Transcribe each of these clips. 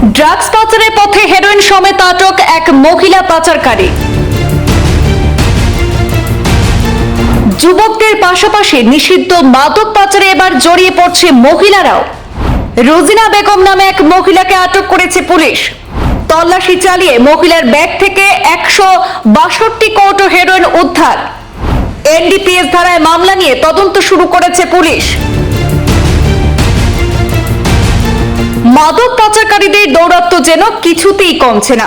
Drugs পাচারের পথে heroin সমেত আটক এক মহিলা পাচারকারী। যুবকদের পাশাপাশি নিষিদ্ধ মাদক পাচারে এবার জড়িয়ে পড়ছে মহিলারাও। রোজিনা বেগম নামে এক মহিলাকে আটক করেছে পুলিশ। তল্লাশি চালিয়ে মহিলার ব্যাগ থেকে একশো বাষট্টি কৌটো হেরোইন উদ্ধার। এনডিপিএস ধারায় মামলা নিয়ে তদন্ত শুরু করেছে পুলিশ। মাদক পাচারকারীদের দৌরাত্ম্য যেন কিছুতেই কমছে না।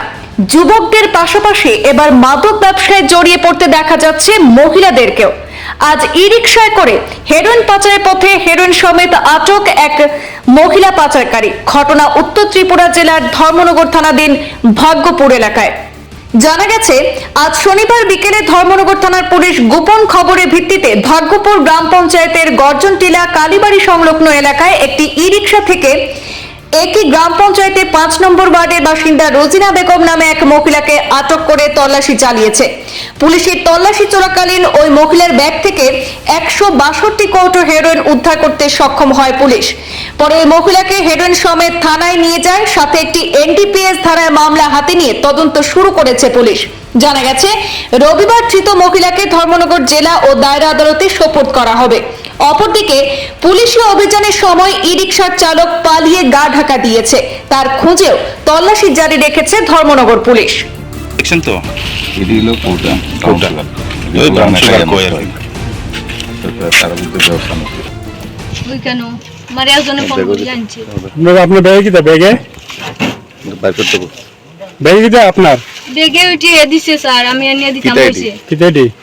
যুবকদের পাশাপাশি এবার মাদক ব্যবসায় জড়িয়ে পড়তে দেখা যাচ্ছে মহিলাদেরকেও। আজ ই রিক্সায় করে হেরোইন পাচারের পথে হেরোইন সমেত আটক এক মহিলা পাচারকারী। ঘটনা উত্তর ত্রিপুরা জেলার ধর্মনগর থানাধীন ভাগ্যপুর এলাকায়। জানা গেছে, আজ শনিবার বিকেলে ধর্মনগর থানার পুলিশ গোপন খবরের ভিত্তিতে ভাগ্যপুর গ্রাম পঞ্চায়েতের গর্জনটিলা কালীবাড়ি সংলগ্ন এলাকায় একটি ই রিক্সা থেকে একই গ্রাম পঞ্চায়েতের পাঁচ নম্বর ওয়ার্ডের বাসিন্দা রোজিনা বেগম নামে এক মহিলাকে আটক করে তল্লাশি চালিয়েছে। পুলিশের তল্লাশি চলাকালীন ওই মহিলার ব্যাগ থেকে একশো বাষট্টি কৌটো হেরোইন উদ্ধার করতে সক্ষম হয় পুলিশ। পরে ওই মহিলাকে হেরোইন সমেত থানায় নিয়ে যায়, সাথে একটি এনডিপিএস ধারায় মামলা হাতে নিয়ে তদন্ত শুরু করেছে পুলিশ। জানা গেছে রবিবার ধৃত মহিলাকে ধর্মনগর জেলা ও দায়রা আদালতে সোপর্দ করা হবে। অপরদিকে পুলিশি অভিযানের সময় ই রিক্সার চালক পালিয়ে গা ঢাকা দিয়েছে। তার খোঁজেও তল্লাশি জারি রেখেছে ধর্মনগর পুলিশ। দেখছেন তো? এটি হলো কোটা কোটা। ওই ব্রাউন সুগার কয় আর কি। তারা বুঝতে ব্যবস্থা নিচ্ছে ওই কেন? মারে একজনে ফোন করে জানছে। আপনার ব্যাগে কিটা ব্যাগে? বাইর করতে হবে। ব্যাগে কিটা আপনার? বেগে উঠে দিছে স্যার আমি এনে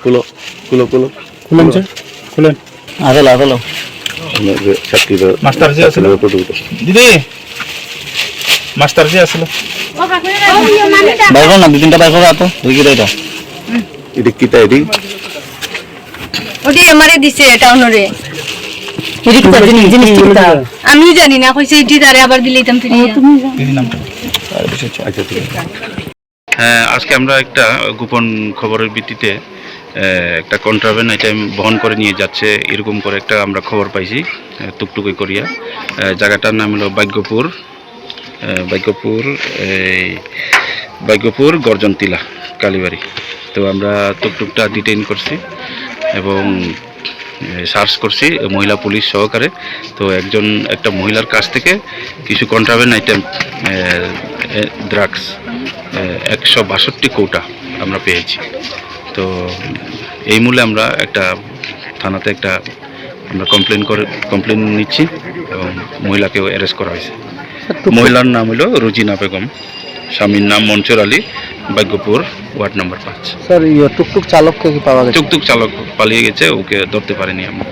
কুলো কুলো কুলো। খুলেন স্যার খুলেন। মাস্টার জি আসলো? দিদি মাস্টার জি আসলো। বাইর না দুই তিনটা বাইর করা তো দুই কিটা এটা এটি কিটা এটি ওটি আমারে দিছে এটা অনরে আমি জানি না কইছে এটি তারে আবার দিলেইতাম ফিরিয়া দিদি নামটা আচ্ছা ঠিক আছে। আজকে আমরা একটা গোপন খবরের ভিত্তিতে একটা কন্ট্রাভেন আইটেম বহন করে নিয়ে যাচ্ছে এরকম করে একটা আমরা খবর পাইছি টুকটুকি করিয়া। জায়গাটার নাম হলো ভাগ্যপুর আহ, ভাগ্যপুর এই ভাগ্যপুর গর্জনতিলা কালীবাড়ি। তো আমরা টুকটুকটা ডিটেইন করছি এবং সার্চ করছি মহিলা পুলিশ সহকারে। তো একজন একটা মহিলার কাছ থেকে কিছু কন্ট্রাভেন আইটেম ড্রাগস একশো বাষট্টি কৌটা আমরা পেয়েছি। তো এই মূলে আমরা একটা থানাতে একটা আমরা কমপ্লেন করে কমপ্লেন নিচ্ছি এবং মহিলাকেও অ্যারেস্ট করা হয়েছে। মহিলার নাম হলো রুজিনা বেগম স্বামীর নাম মনসুর আলী ভাগ্যপুর ওয়ার্ড নম্বর পাঁচ। স্যার ইয়ে টুকটুক চালককে কি পাওয়া গেছে? টুকটুক চালক পালিয়ে গেছে ওকে ধরতে পারিনি আমরা।